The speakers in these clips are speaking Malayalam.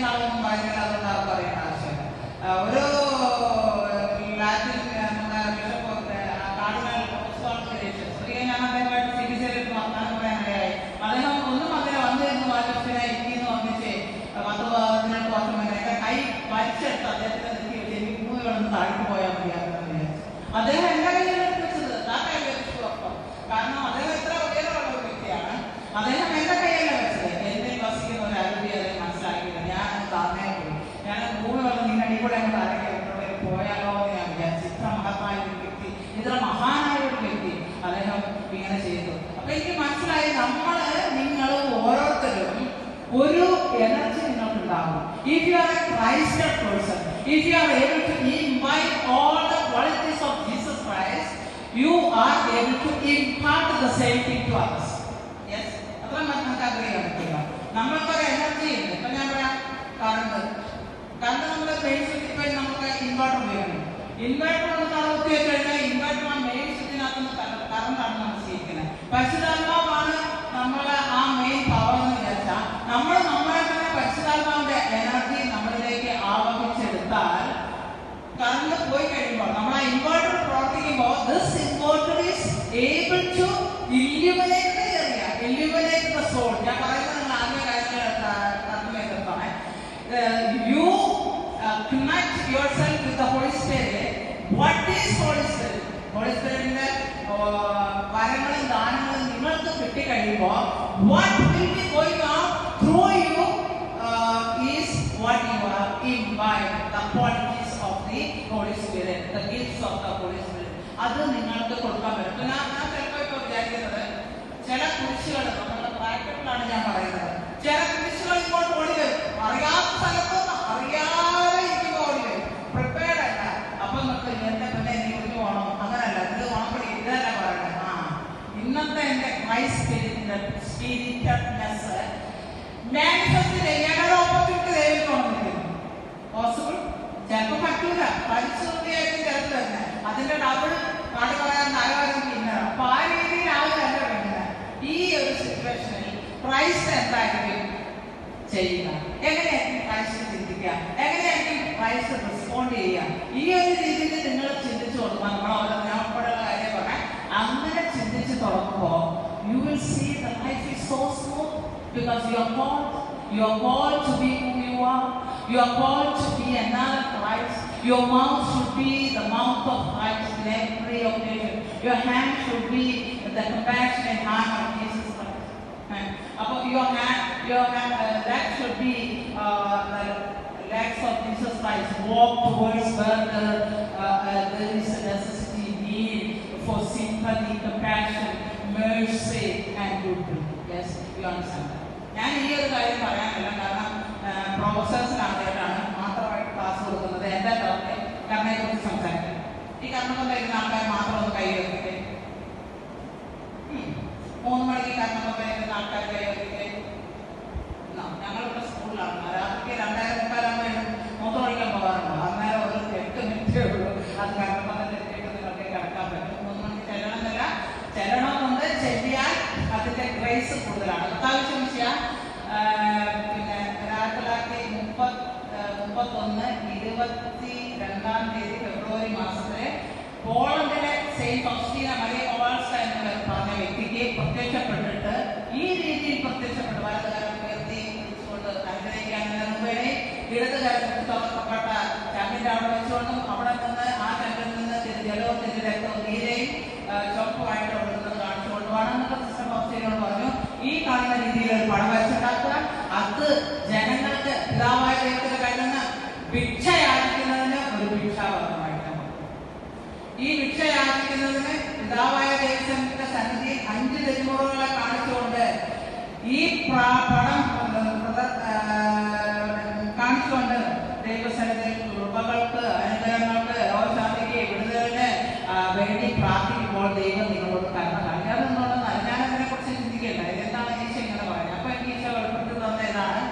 നാളൊന്നും പറയുന്നില്ല അതുകൊണ്ട് പറയേണ്ട ആവശ്യമില്ല ഒരു നിങ്ങൾക്കുണ്ടാകും if you are a christed person if you are able to invite all the qualities of Jesus Christ you are able to impart the same thing to others yes അത്ര നമുക്ക് അഗ്രി ചെയ്യാൻ പറ്റില്ല നമ്മൾക്കൊരു എനർജി ഉണ്ട് ഇപ്പൊ ഞാൻ പറയാം കറണ്ട് കറണ്ട് നമ്മൾ മെയിൻ സ്വിച്ചിൽ പോയി നമുക്ക് ഇൻവെർട്ടർ ഉപയോഗിക്കണം ഇൻവെർട്ടർ ഒന്ന് കറത്തി കഴിഞ്ഞാൽ ഇൻവെർട്ടർ ആ മെയിൻ സ്വിച്ചിനകത്ത് കറണ്ടാണ് നമ്മൾ സ്വീകരിക്കുന്നത് പരിശുദ്ധാത്മാവാണ് നമ്മളെ yourself with the Holy Spirit what is Holy Spirit Holy സ്പിരിറ്റിന്റെ വരങ്ങളും ദാനങ്ങളും നിങ്ങൾക്ക് കിട്ടിക്കഴിയുമ്പോൾ what will be going on through you is what you are imbibe the qualities of the Holy Spirit the gifts of the Holy Spirit അത് നിങ്ങൾക്ക് കൊടുക്കാൻ പറ്റും ഇപ്പൊ ഞാൻ ഞാൻ ചിലപ്പോൾ ഇപ്പോൾ വിചാരിക്കുന്നത് ചില കുരിശുകൾ നമ്മുടെ ബ്രാക്കറ്റിലാണ് ഞാൻ പറയുന്നത് ചില കുരിശുകൾ ഇങ്ങോട്ട് ഓടി വരും ക്രൈസ്റ്റ് എന്തായിരിക്കും ചെയ്യുക എങ്ങനെയായിരിക്കും ക്രൈസ്റ്റ് ചിന്തിക്കുക എങ്ങനെയായിരിക്കും ക്രൈസ്റ്റ് റെസ്പോണ്ട് ചെയ്യുക ഈ ഒരു രീതിയിൽ നിങ്ങൾ ചിന്തിച്ചു കൊടുക്കുക നമ്മൾ ഓരോ ഞാൻ ഉൾപ്പെടെയുള്ള കാര്യം പറയാം അങ്ങനെ ചിന്തിച്ച് തുടങ്ങുമ്പോൾ you will see the life is so smooth because you are called you are called to be who you are you are called to be another Christ your mouth should be the mouth of Christ in every occasion your hand should be the compassionate hand of Jesus Christ And about your hand your hand, uh, leg should be uh, the legs of Jesus Christ walk towards where the, uh, uh, there is a necessity need for sympathy compassion mercy and goodwill yes you understand that ഞാൻ ഈ ഒരു കാര്യം പറയാനില്ല കാരണം പ്രൊഫസേഴ്സിന് ആദ്യമായിട്ടാണ് മാത്രമായിട്ട് ക്ലാസ് കൊടുക്കുന്നത് എൻ്റെ ടോക്കെ കർണയെ കുറിച്ച് സംസാരിക്കുന്നത് ഈ കർണം കൊണ്ടിരുന്ന ആൾക്കാർ മാത്രം ഒന്ന് കൈ വെക്കില്ലേ മൂന്ന് മണിക്ക് കർണം കൊണ്ടിരുന്ന ആൾക്കാർ കൈ വെക്കില്ലേ ഞങ്ങളിവിടെ സ്കൂളിലാണ് രാത്രിക്ക് രണ്ടായിരം മുക്കാലാകുമ്പോൾ മൂന്ന് മണിക്കാൻ പോകാറുണ്ട് അന്നേരം ഒരു എട്ട് മിനിറ്റേ ഉള്ളൂ അത് കർണം കൊണ്ടിട്ട് നിങ്ങൾക്ക് കിടക്കാൻ പറ്റും മൂന്ന് മണിക്ക് ചെല്ലണമെന്നില്ല ചെല്ലണമെന്നുണ്ട് ചെല്ലിയാൽ അതിന്റെ ഗ്രേസ് കൂടുതലാണ് കർത്താവിശ്യം പിന്നെ ആയിരത്തി തൊള്ളായിരത്തി മുപ്പത് മുപ്പത്തൊന്ന് ഇരുപത്തി രണ്ടാം തീയതി ഫെബ്രുവരി മാസത്തിൽ പോളണ്ടിലെ സെയിന്റ് ഓസ്റ്റീന മരിയ ഒവാൾസ എന്ന് പറഞ്ഞ വ്യക്തിക്ക് പ്രത്യക്ഷപ്പെട്ടിട്ട് ഈ രീതിയിൽ പ്രത്യക്ഷപ്പെട്ട് വലതുകാരം ഉയർത്തി പിടിച്ചുകൊണ്ട് അനുഗ്രഹിക്കാൻ മുമ്പേ ഇടതുകാരം തുറക്കപ്പെട്ട ചങ്കിന്റെ അവിടെ വെച്ചുകൊണ്ടും നിന്ന് ആ ചങ്കിൽ നിന്ന് ജലവും രക്തവും നീരയും ചുവപ്പുമായിട്ട് ഒഴുകുന്നത് കാണിച്ചുകൊണ്ടുമാണ് സിസ്റ്റർ ഫൗസ്റ്റീനോട് പറഞ്ഞു ഈ കാണുന്ന രീതിയിൽ ഒരു പണം വരച്ചുണ്ടാക്കുക അത് ജനങ്ങൾക്ക് പിതാവായ ദൈവത്തിന്റെ കയ്യിൽ നിന്ന് ഭിക്ഷ യാചിക്കുന്നതിന് ഒരു ഭിക്ഷാവർഗമായിട്ട് ഈ ഭിക്ഷ യാചിക്കുന്നതിന് പിതാവായ ദൈവത്തിന്റെ സന്നിധി അഞ്ച് തെരുമുറകളെ കാണിച്ചുകൊണ്ട് ഈ പണം കാണിച്ചുകൊണ്ട് ദൈവസന്നിധിയിൽ കൃപകൾക്ക് അനുഗ്രഹങ്ങൾക്ക് രോഗശാന്തിക്ക് വിടുതലിന് വേണ്ടി പ്രാർത്ഥിക്കുമ്പോൾ ദൈവം നിങ്ങളോട് കരുണ കാണിക്കാതെ അതിനെ കുറിച്ച് ചിന്തിക്കേണ്ട. എന്താണ് ഈശ ഇങ്ങനെ പറയുന്നത് അപ്പൊ എനിക്ക് ഈശ വെളിപ്പെട്ട് തന്നതാണ്.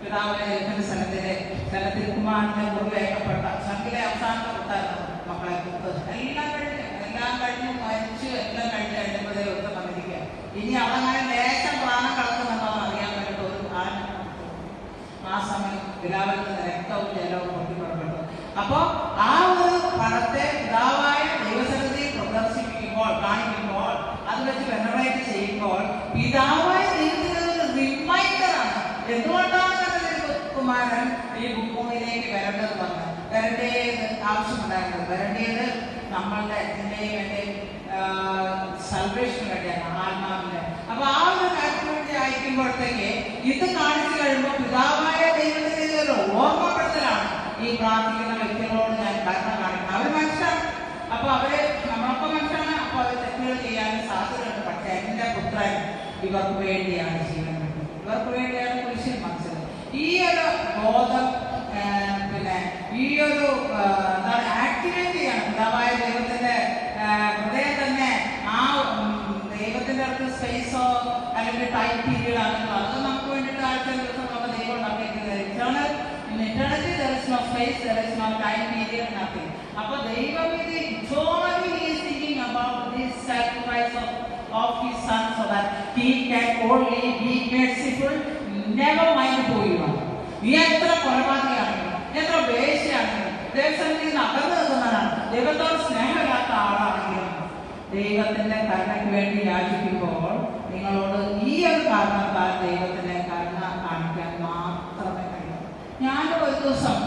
പിതാവിനെ ദൈവത്തിന്റെ സ്ഥലത്തിലെ സ്ഥലത്തിൽ കുമാരനെ മുറിവേക്കപ്പെട്ട ശങ്കിലെ അവസാനത്തെ കുത്തായിരുന്നു മക്കളെ കുത്ത് എല്ലാം കഴിഞ്ഞു എല്ലാം കഴിഞ്ഞു മരിച്ചു എല്ലാം കഴിഞ്ഞ് കഴിഞ്ഞപ്പോഴേ ഒക്കെ വന്നിരിക്കുക ഇനി അവിടെ അങ്ങനെ ലേശം പ്രാണം കളക്കുന്നുണ്ടോ എന്ന് അറിയാൻ വേണ്ടിയിട്ട് ഒരു ആന ആ സമയം പിതാവിൽ നിന്ന് രക്തവും ജലവും പൊട്ടിപ്പുറപ്പെട്ടു അപ്പോ ആ ഒരു പണത്തെ പിതാവായ ദൈവസന്നിധി പ്രദർശിപ്പിക്കുമ്പോൾ കാണിക്കുമ്പോൾ അത് വെച്ച് വെനറേറ്റ് ചെയ്യുമ്പോൾ പിതാവായ ദൈവത്തിന് ഒരു റിമൈൻഡറാണ് എന്തുകൊണ്ടാണ് കുമാരൻ ഈ ഭൂമിയിലേക്ക് വരേണ്ടത് വന്നത്? വരേണ്ടത് ആവശ്യമുണ്ടായിരുന്നത്? വരേണ്ടത് നമ്മളുടെ എന്റെയും എന്റെയും സൽവേഷന് വേണ്ടിയാണ് ആത്മാവിന്റെ. അപ്പൊ ആ ഒരു കാര്യത്തിന് വേണ്ടി അയക്കുമ്പോഴത്തേക്ക് ഇത് കാണിച്ചു കഴിയുമ്പോൾ ദൈവത്തിന്റെ അടുത്ത് സ്പേസോ അല്ലെങ്കിൽ ടൈം പീരീഡ് ആണെന്നോ അത് നമുക്ക് വേണ്ടിയിട്ട് ആഴ്ച ദിവസം നമുക്ക് ദൈവം ഉണ്ടാക്കിയിരിക്കുന്നത് eternal in eternity there is no space there is no time period nothing അപ്പൊ ദൈവം ഇത് eternally he is thinking about this sacrifice of of his son so that he can only be merciful, never mind who you are. നീ എത്ര കൊലപാതകയാണെങ്കിലും എത്ര വേശ്യയാണെങ്കിലും ദൈവസന്നിധിയിൽ നിന്ന് അകന്നു നിൽക്കുന്നവനാണ് ദൈവത്തോട് സ്നേഹമില്ലാത്ത ആളാണെങ്കിലും ദൈവത്തിന്റെ കരുണയ്ക്ക് വേണ്ടി യാചിക്കുമ്പോൾ നിങ്ങളോട് ഈ ഒരു കാരണത്താൽ ദൈവത്തിന്റെ കരുണ കാണിക്കാൻ മാത്രമേ കഴിയൂ. ഞാൻ ഒരു ദിവസം